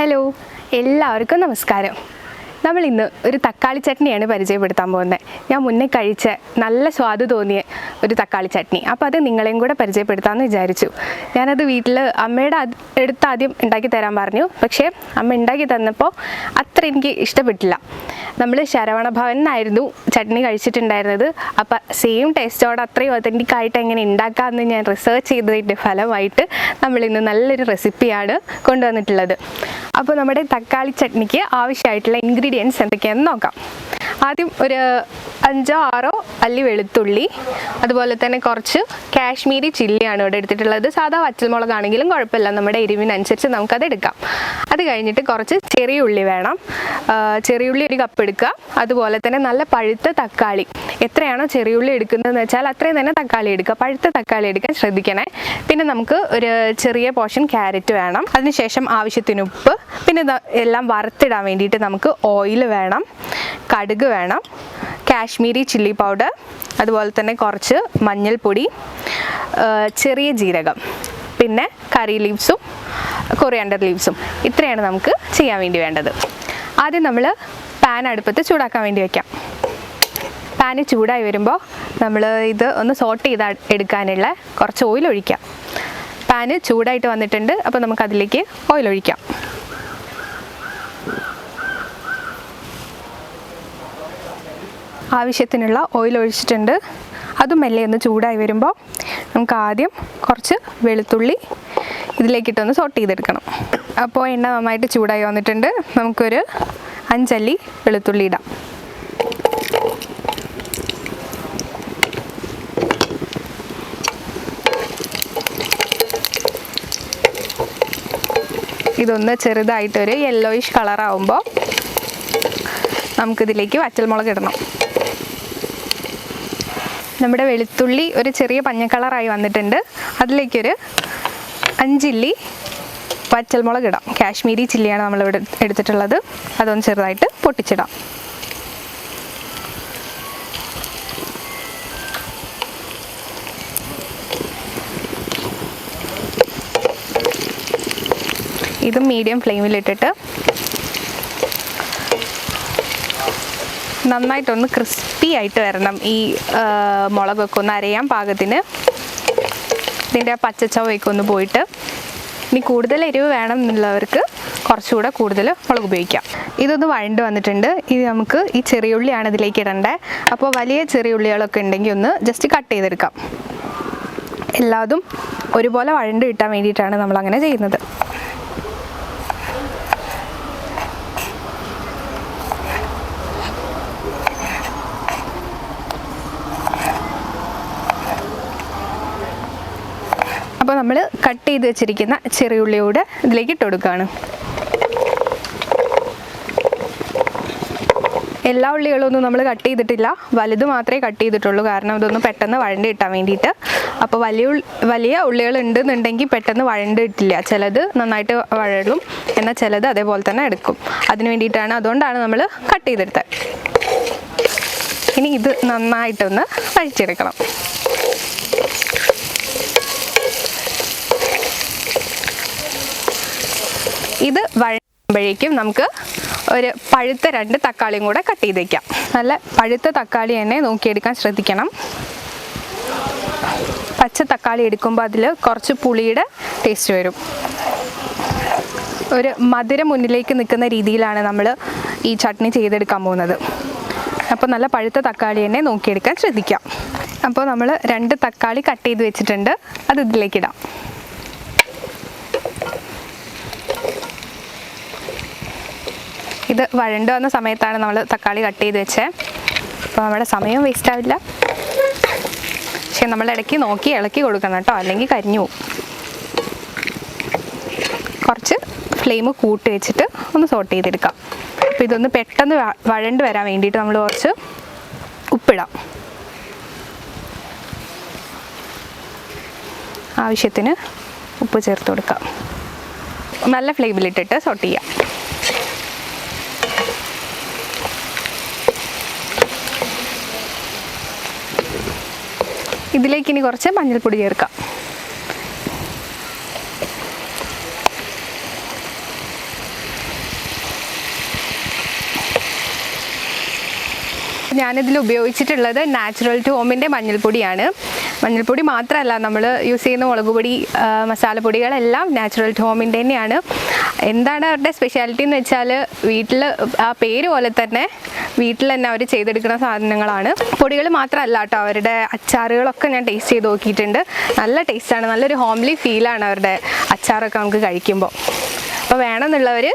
Hello എല്ലാവർക്കും നമസ്കാരം. നമ്മൾ ഇന്ന് ഒരു തക്കാളി ചട്നിയാണ് പരിചയപ്പെടുത്താൻ പോകുന്നത്. ഞാൻ മുന്നേ കഴിച്ച നല്ല സ്വാദ് തോന്നിയ ഒരു തക്കാളി ചട്നി. അപ്പോൾ അത് നിങ്ങളെയും കൂടെ പരിചയപ്പെടുത്താമെന്ന് വിചാരിച്ചു. ഞാനത് വീട്ടിൽ അമ്മയുടെ എടുത്ത് ആദ്യം ഉണ്ടാക്കി തരാൻ പറഞ്ഞു. പക്ഷേ അമ്മ ഉണ്ടാക്കി തന്നപ്പോൾ അത്ര എനിക്ക് ഇഷ്ടപ്പെട്ടില്ല. നമ്മൾ ശരവണ ഭവനായിരുന്നു ചട്നി കഴിച്ചിട്ടുണ്ടായിരുന്നത്. അപ്പോൾ സെയിം ടേസ്റ്റോടെ അത്രയും ഒതന്റിക് ആയിട്ട് എങ്ങനെ ഉണ്ടാക്കാമെന്ന് ഞാൻ റിസർച്ച് ചെയ്തതിന്റെ ഫലമായിട്ട് നമ്മളിന്ന് നല്ലൊരു റെസിപ്പിയാണ് കൊണ്ടുവന്നിട്ടുള്ളത്. അപ്പോൾ നമ്മുടെ തക്കാളി ചട്നിക്ക് ആവശ്യമായിട്ടുള്ള ഇൻഗ്രീഡിയൻസ് എന്തൊക്കെയാണെന്ന് നോക്കാം. ആദ്യം ഒരു അഞ്ചോ ആറോ അല്ലി വെളുത്തുള്ളി അതുപോലെ തന്നെ കുറച്ച് കാശ്മീരി ചില്ലിയാണ് ഇവിടെ എടുത്തിട്ടുള്ളത്. സാധാ വച്ചൽമുളകാണെങ്കിലും കുഴപ്പമില്ല. നമ്മുടെ എരിവിനനുസരിച്ച് നമുക്കത് എടുക്കാം. അത് കഴിഞ്ഞിട്ട് കുറച്ച് ചെറിയ ഉള്ളി വേണം. ചെറിയ ഉള്ളി ഒരു കപ്പ് എടുക്കുക. അതുപോലെ തന്നെ നല്ല പഴുത്ത തക്കാളി. എത്രയാണോ ചെറിയ ഉള്ളി എടുക്കുന്നതെന്ന് വെച്ചാൽ അത്രയും തന്നെ തക്കാളി എടുക്കുക. പഴുത്ത തക്കാളി എടുക്കാൻ ശ്രദ്ധിക്കണേ. പിന്നെ നമുക്ക് ഒരു ചെറിയ പോർഷൻ ക്യാരറ്റ് വേണം. അതിനുശേഷം ആവശ്യത്തിന് ഉപ്പ്. പിന്നെ എല്ലാം വറുത്തിടാൻ വേണ്ടിയിട്ട് നമുക്ക് ഓയിൽ വേണം. കടുക് വേണം കാശ്മീരി ചില്ലി പൗഡർ അതുപോലെ തന്നെ കുറച്ച് മഞ്ഞൾപ്പൊടി ചെറിയ ജീരകം പിന്നെ കറി ലീവ്സും കൊറിയാണ്ടർ ലീവ്സും. ഇത്രയാണ് നമുക്ക് ചെയ്യാൻ വേണ്ടി വേണ്ടത്. ആദ്യം നമ്മൾ പാൻ അടുപ്പത്ത് ചൂടാക്കാൻ വേണ്ടി വയ്ക്കാം പാന് ചൂടായി വരുമ്പോൾ നമ്മൾ ഇത് ഒന്ന് സോട്ട് ചെയ്ത് എടുക്കാനുള്ള കുറച്ച് ഓയിൽ ഒഴിക്കാം. പാന് ചൂടായിട്ട് വന്നിട്ടുണ്ട് അപ്പോൾ നമുക്കതിലേക്ക് ഓയിൽ ഒഴിക്കാം. ആവശ്യത്തിനുള്ള ഓയിൽ ഒഴിച്ചിട്ടുണ്ട്. അതും മെല്ലെ ഒന്ന് ചൂടായി വരുമ്പോൾ നമുക്ക് ആദ്യം കുറച്ച് വെളുത്തുള്ളി ഇതിലേക്കിട്ടൊന്ന് സോട്ട് ചെയ്തെടുക്കണം. അപ്പോൾ എണ്ണ നന്നായിട്ട് ചൂടായി വന്നിട്ടുണ്ട്. നമുക്കൊരു അഞ്ചല്ലി വെളുത്തുള്ളി ഇടാം. ഇതൊന്ന് ചെറുതായിട്ടൊരു യെല്ലോയിഷ് കളറാവുമ്പോൾ നമുക്കിതിലേക്ക് വറ്റൽമുളക് ഇടണം. നമ്മുടെ വെളുത്തുള്ളി ഒരു ചെറിയ പഞ്ഞ കളറായി വന്നിട്ടുണ്ട്. അതിലേക്കൊരു അഞ്ചില്ലി പച്ചൽമുളക് ഇടാം. കാശ്മീരി ചില്ലിയാണ് നമ്മളിവിടെ എടുത്തിട്ടുള്ളത്. അതൊന്ന് ചെറുതായിട്ട് പൊട്ടിച്ചിടാം. ഇതും മീഡിയം ഫ്ലെയിമിലിട്ടിട്ട് നന്നായിട്ടൊന്ന് ക്രിസ്പി ആയിട്ട് വരണം. ഈ മുളകൊക്കെ ഒന്ന് അരയാൻ പാകത്തിന്. ഇതിന്റെ പച്ചച്ചവയൊക്കെ ഒന്ന് പോയിട്ട് ഇനി കൂടുതൽ എരിവ് വേണം എന്നുള്ളവർക്ക് കുറച്ചുകൂടെ കൂടുതൽ മുളക് ഉപയോഗിക്കാം. ഇതൊന്ന് വഴണ്ട് വന്നിട്ടുണ്ട്. ഇത് നമുക്ക് ഈ ചെറിയ ചെറിയുള്ളിയാണ് ഇതിലേക്ക് ഇടേണ്ടത് അപ്പോൾ വലിയ ചെറിയ ചെറിയുള്ളികളൊക്കെ ഉണ്ടെങ്കിൽ ഒന്ന് ജസ്റ്റ് കട്ട് ചെയ്തെടുക്കാം. എല്ലാതും ഒരുപോലെ വഴണ്ട് കിട്ടാൻ വേണ്ടിയിട്ടാണ് നമ്മളങ്ങനെ ചെയ്യുന്നത്. നമ്മൾ കട്ട് ചെയ്ത് വെച്ചിരിക്കുന്ന ചെറിയുള്ളിയോട് ഇതിലേക്ക് ഇട്ട് കൊടുക്കുകയാണ്. എല്ലാ ഉള്ളികളൊന്നും നമ്മൾ കട്ട് ചെയ്തിട്ടില്ല. വലുത് മാത്രമേ കട്ട് ചെയ്തിട്ടുള്ളൂ. കാരണം ഇതൊന്ന് പെട്ടെന്ന് വഴണ്ട് കിട്ടാൻ വേണ്ടിയിട്ട്. അപ്പോൾ വലിയ വലിയ ഉള്ളികൾ ഉണ്ടെന്നുണ്ടെങ്കിൽ പെട്ടെന്ന് വഴണ്ട് കിട്ടില്ല. ചിലത് നന്നായിട്ട് വഴലും എന്നാൽ ചിലത് അതേപോലെ തന്നെ എടുക്കും. അതിന് വേണ്ടിയിട്ടാണ് അതുകൊണ്ടാണ് നമ്മൾ കട്ട് ചെയ്തെടുത്തത്. ഇനി ഇത് നന്നായിട്ടൊന്ന് വഴിച്ചെടുക്കണം ഇത് വഴയുമ്പോഴേക്കും നമുക്ക് ഒരു പഴുത്ത രണ്ട് തക്കാളിയും കൂടെ കട്ട് ചെയ്ത് വയ്ക്കാം നല്ല പഴുത്ത തക്കാളി തന്നെ നോക്കിയെടുക്കാൻ ശ്രദ്ധിക്കണം. പച്ച തക്കാളി എടുക്കുമ്പോൾ അതിൽ കുറച്ച് പുളിയുടെ ടേസ്റ്റ് വരും. ഒരു മധുരം മുന്നിലേക്ക് നിൽക്കുന്ന രീതിയിലാണ് നമ്മൾ ഈ ചട്നി ചെയ്തെടുക്കാൻ പോകുന്നത്. അപ്പോൾ നല്ല പഴുത്ത തക്കാളി തന്നെ നോക്കിയെടുക്കാൻ ശ്രദ്ധിക്കാം. അപ്പോൾ നമ്മൾ രണ്ട് തക്കാളി കട്ട് ചെയ്ത് വെച്ചിട്ടുണ്ട്. അത് ഇതിലേക്കിടാം. ഇത് വഴണ്ട് വന്ന സമയത്താണ് നമ്മൾ തക്കാളി കട്ട് ചെയ്ത് വെച്ചത് അപ്പോൾ നമ്മുടെ സമയവും വേസ്റ്റ് ആവില്ല. പക്ഷെ നമ്മൾ ഇടയ്ക്ക് നോക്കി ഇളക്കി കൊടുക്കണം കേട്ടോ. അല്ലെങ്കിൽ കരിഞ്ഞു പോകും കുറച്ച് ഫ്ലെയിം കൂട്ടി വെച്ചിട്ട് ഒന്ന് സോട്ട് ചെയ്തെടുക്കാം. അപ്പോൾ ഇതൊന്ന് പെട്ടെന്ന് വഴണ്ട് വരാൻ വേണ്ടിയിട്ട് നമ്മൾ കുറച്ച് ഉപ്പിടാം. ആവശ്യത്തിന് ഉപ്പ് ചേർത്ത് കൊടുക്കാം. നല്ല ഫ്ലെയിമിലിട്ടിട്ട് സോട്ട് ചെയ്യാം. ഇതിലേക്ക് ഇനി കുറച്ച് മഞ്ഞൾപ്പൊടി ചേർക്കാം. ഞാനിതിൽ ഉപയോഗിച്ചിട്ടുള്ളത് നാച്ചുറൽ ടോമിന്റെ മഞ്ഞൾപ്പൊടിയാണ്. മഞ്ഞൾപ്പൊടി മാത്രമല്ല നമ്മൾ യൂസ് ചെയ്യുന്ന മുളക് പൊടി മസാലപ്പൊടികളെല്ലാം നാച്ചുറൽ ടോമിന്റെ തന്നെയാണ്. എന്താണ് അവരുടെ സ്പെഷ്യാലിറ്റി എന്ന് വെച്ചാൽ വീട്ടിൽ ആ പേര് പോലെ തന്നെ വീട്ടിൽ തന്നെ അവർ ചെയ്തെടുക്കുന്ന സാധനങ്ങളാണ്. പൊടികൾ മാത്രമല്ല കേട്ടോ അവരുടെ അച്ചാറുകളൊക്കെ ഞാൻ ടേസ്റ്റ് ചെയ്ത് നോക്കിയിട്ടുണ്ട്. നല്ല ടേസ്റ്റാണ് നല്ലൊരു ഹോംലി ഫീലാണ് അവരുടെ അച്ചാറൊക്കെ നമുക്ക് കഴിക്കുമ്പോൾ. അപ്പോൾ വേണമെന്നുള്ളവർ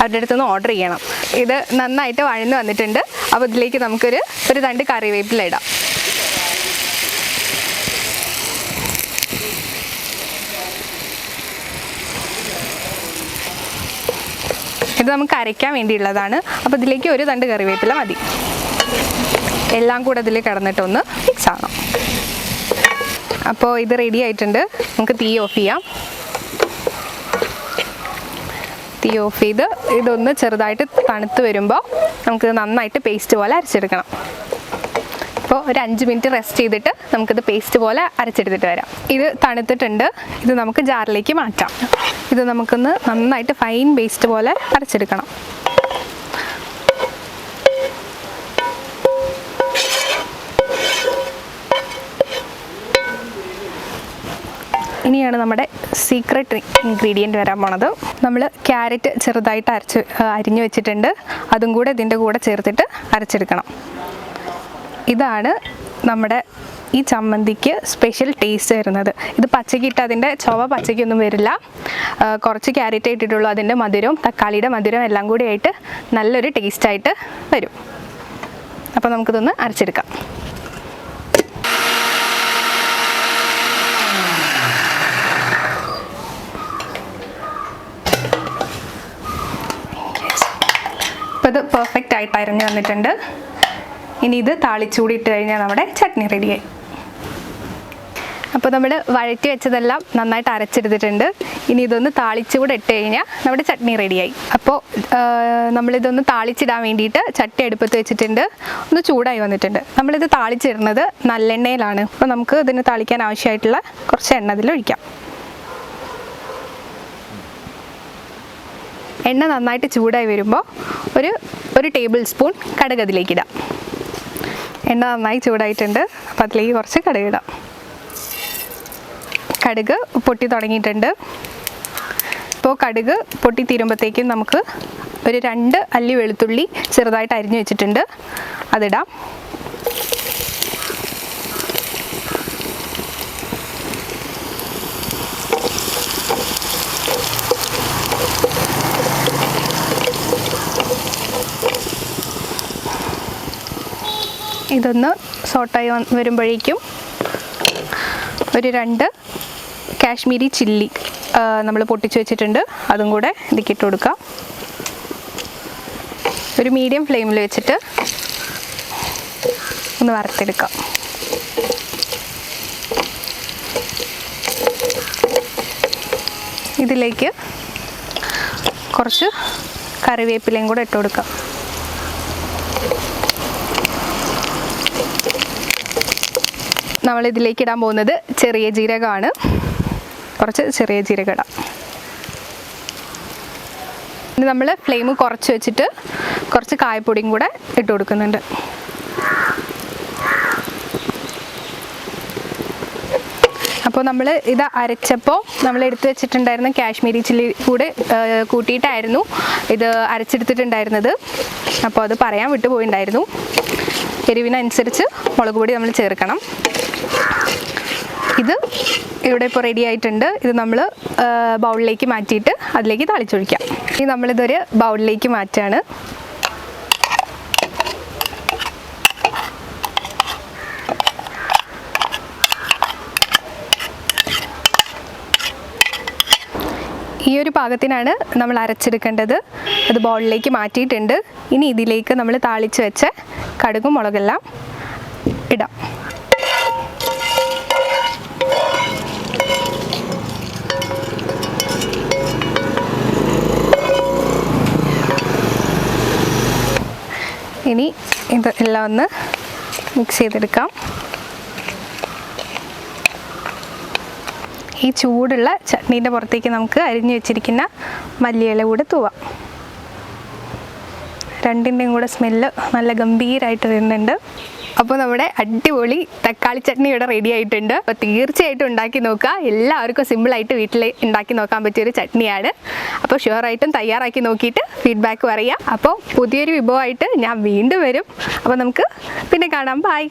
അവരുടെ അടുത്ത് നിന്ന് ഓർഡർ ചെയ്യണം. ഇത് നന്നായിട്ട് വഴന്ന് വന്നിട്ടുണ്ട്. അപ്പോൾ ഇതിലേക്ക് നമുക്കൊരു ഒരു രണ്ട് കറിവേപ്പില ഇടാം. ഇത് നമുക്ക് അരയ്ക്കാൻ വേണ്ടിയുള്ളതാണ്. അപ്പോൾ ഇതിലേക്ക് ഒരു തണ്ട് കറിവേപ്പില മതി. എല്ലാം കൂടെ ഇതിൽ കിടന്നിട്ടൊന്ന് മിക്സ് ആകണം അപ്പോൾ ഇത് റെഡി ആയിട്ടുണ്ട്. നമുക്ക് തീ ഓഫ് ചെയ്യാം. തീ ഓഫ് ചെയ്ത് ഇതൊന്ന് ചെറുതായിട്ട് തണുത്ത് വരുമ്പോൾ നമുക്ക് നന്നായിട്ട് പേസ്റ്റ് പോലെ അരച്ചെടുക്കണം. അപ്പോൾ ഒരു അഞ്ച് മിനിറ്റ് റെസ്റ്റ് ചെയ്തിട്ട് നമുക്കിത് പേസ്റ്റ് പോലെ അരച്ചെടുത്തിട്ട് വരാം. ഇത് തണുത്തിട്ടുണ്ട്. ഇത് നമുക്ക് ജാറിലേക്ക് മാറ്റാം. ഇത് നമുക്കൊന്ന് നന്നായിട്ട് ഫൈൻ പേസ്റ്റ് പോലെ അരച്ചെടുക്കണം. ഇനിയാണ് നമ്മുടെ സീക്രട്ട് ഇൻഗ്രീഡിയന്റ് വരാൻ പോണത്. നമ്മൾ ക്യാരറ്റ് ചെറുതായിട്ട് അരച്ച് അരിഞ്ഞു വെച്ചിട്ടുണ്ട്. അതും കൂടെ ഇതിന്റെ കൂടെ ചേർത്തിട്ട് അരച്ചെടുക്കണം. ഇതാണ് നമ്മുടെ ഈ ചമ്മന്തിക്ക് സ്പെഷ്യൽ ടേസ്റ്റ് വരുന്നത്. ഇത് പച്ചയ്ക്ക് ഇട്ട് അതിന്റെ ചുവ പച്ചയ്ക്കൊന്നും വരില്ല. കുറച്ച് ക്യാരറ്റ് ഇട്ടിട്ടുള്ളൂ അതിന്റെ മധുരവും തക്കാളിയുടെ മധുരവും എല്ലാം കൂടി ആയിട്ട് നല്ലൊരു ടേസ്റ്റായിട്ട് വരും. അപ്പോൾ നമുക്കിതൊന്ന് അരച്ചെടുക്കാം. അപ്പോൾ ഇത് പെർഫെക്റ്റ് ആയിട്ട് അരഞ്ഞു വന്നിട്ടുണ്ട്. ഇനി ഇത് താളിച്ചൂടി ഇട്ട് കഴിഞ്ഞാൽ നമ്മുടെ ചട്നി റെഡിയായി. അപ്പോൾ നമ്മൾ വഴറ്റി വെച്ചതെല്ലാം നന്നായിട്ട് അരച്ചെടുത്തിട്ടുണ്ട്. ഇനി ഇതൊന്ന് താളിച്ചുകൂടെ ഇട്ട് കഴിഞ്ഞാൽ നമ്മുടെ ചട്നി റെഡിയായി. അപ്പോൾ നമ്മളിതൊന്ന് താളിച്ചിടാൻ വേണ്ടിയിട്ട് ചട്ടി അടുപ്പത്ത് വെച്ചിട്ടുണ്ട്. ഒന്ന് ചൂടായി വന്നിട്ടുണ്ട്. നമ്മളിത് താളിച്ചിടുന്നത് നല്ലെണ്ണയിലാണ്. അപ്പോൾ നമുക്ക് ഇതിന് താളിക്കാൻ ആവശ്യമായിട്ടുള്ള കുറച്ച് എണ്ണ ഇതിൽ ഒഴിക്കാം. എണ്ണ നന്നായിട്ട് ചൂടായി വരുമ്പോൾ ഒരു ഒരു ടേബിൾ സ്പൂൺ കടുക് അതിലേക്ക് ഇടാം. എണ്ണ നന്നായി ചൂടായിട്ടുണ്ട്. അപ്പോൾ അതിലേക്ക് കുറച്ച് കടുക് ഇടാം. കടുക് പൊട്ടി തുടങ്ങിയിട്ടുണ്ട്. ഇപ്പോൾ കടുക് പൊട്ടി തീരുമ്പോഴത്തേക്കും നമുക്ക് ഒരു രണ്ട് അല്ലി വെളുത്തുള്ളി ചെറുതായിട്ട് അരിഞ്ഞു വെച്ചിട്ടുണ്ട്. അതിടാം. ഇതൊന്ന് സോട്ടായി വരുമ്പോഴേക്കും ഒരു രണ്ട് കാശ്മീരി ചില്ലി നമ്മൾ പൊട്ടിച്ച് വെച്ചിട്ടുണ്ട്. അതും കൂടെ ഇതിക്കിട്ട് കൊടുക്കാം. ഒരു മീഡിയം ഫ്ലെയിമിൽ വെച്ചിട്ട് ഒന്ന് വറുത്തെടുക്കാം. ഇതിലേക്ക് കുറച്ച് കറിവേപ്പിലയും കൂടെ ഇട്ട് കൊടുക്കാം. നമ്മൾ ഇതിലേക്ക് ഇടാൻ പോകുന്നത് ചെറിയ ജീരകമാണ്. കുറച്ച് ചെറിയ ജീരകം ഇടാം ഇനി നമ്മൾ ഫ്ലെയിം കുറച്ച് വെച്ചിട്ട് കുറച്ച് കായപ്പൊടിയും കൂടെ ഇട്ട് കൊടുക്കുന്നുണ്ട്. അപ്പോൾ നമ്മൾ ഇത് അരച്ചപ്പോൾ നമ്മൾ എടുത്തു വെച്ചിട്ടുണ്ടായിരുന്ന കാശ്മീരി ചില്ലി കൂടെ കൂട്ടിയിട്ടായിരുന്നു ഇത് അരച്ചെടുത്തിട്ടുണ്ടായിരുന്നത്. അപ്പോൾ അത് പറയാൻ വിട്ടുപോയിണ്ടായിരുന്നു എരിവിനനുസരിച്ച് മുളക് പൊടി നമ്മൾ ചേർക്കണം. ഇത് ഇവിടെ ഇപ്പോൾ റെഡി ആയിട്ടുണ്ട്. ഇത് നമ്മൾ ബൗളിലേക്ക് മാറ്റിയിട്ട് അതിലേക്ക് താളിച്ചൊഴിക്കാം. ഇനി നമ്മളിതൊരു ബൗളിലേക്ക് മാറ്റാണ്. ഈ ഒരു പാകത്തിനാണ് നമ്മൾ അരച്ചെടുക്കേണ്ടത്. അത് ബൗളിലേക്ക് മാറ്റിയിട്ടുണ്ട്. ഇനി ഇതിലേക്ക് നമ്മൾ താളിച്ച് വെച്ച കടുകും മുളകെല്ലാം ഇടാം. ഇനി ഇത് എല്ലാം ഒന്ന് മിക്സ് ചെയ്തെടുക്കാം. ഈ ചൂടുള്ള ചട്നീന്റെ പുറത്തേക്ക് നമുക്ക് അരിഞ്ഞു വെച്ചിരിക്കുന്ന മല്ലിയില കൂടെ തൂവാം. രണ്ടിന്റെയും കൂടെ സ്മെല്ല് നല്ല ഗംഭീരമായിട്ട് വരുന്നുണ്ട്. അപ്പോൾ നമ്മുടെ അടിപൊളി തക്കാളി ചട്നി ഇവിടെ റെഡി ആയിട്ടുണ്ട്. അപ്പോൾ തീർച്ചയായിട്ടും ഉണ്ടാക്കി നോക്കുക. എല്ലാവർക്കും സിമ്പിളായിട്ട് വീട്ടിൽ ഉണ്ടാക്കി നോക്കാൻ പറ്റിയൊരു ചട്നിയാണ്. അപ്പോൾ ഷുവറായിട്ടും തയ്യാറാക്കി നോക്കിയിട്ട് ഫീഡ്ബാക്ക് പറയാം അപ്പോൾ പുതിയൊരു വിഭവമായിട്ട് ഞാൻ വീണ്ടും വരും. അപ്പോൾ നമുക്ക് പിന്നെ കാണാം. ബൈ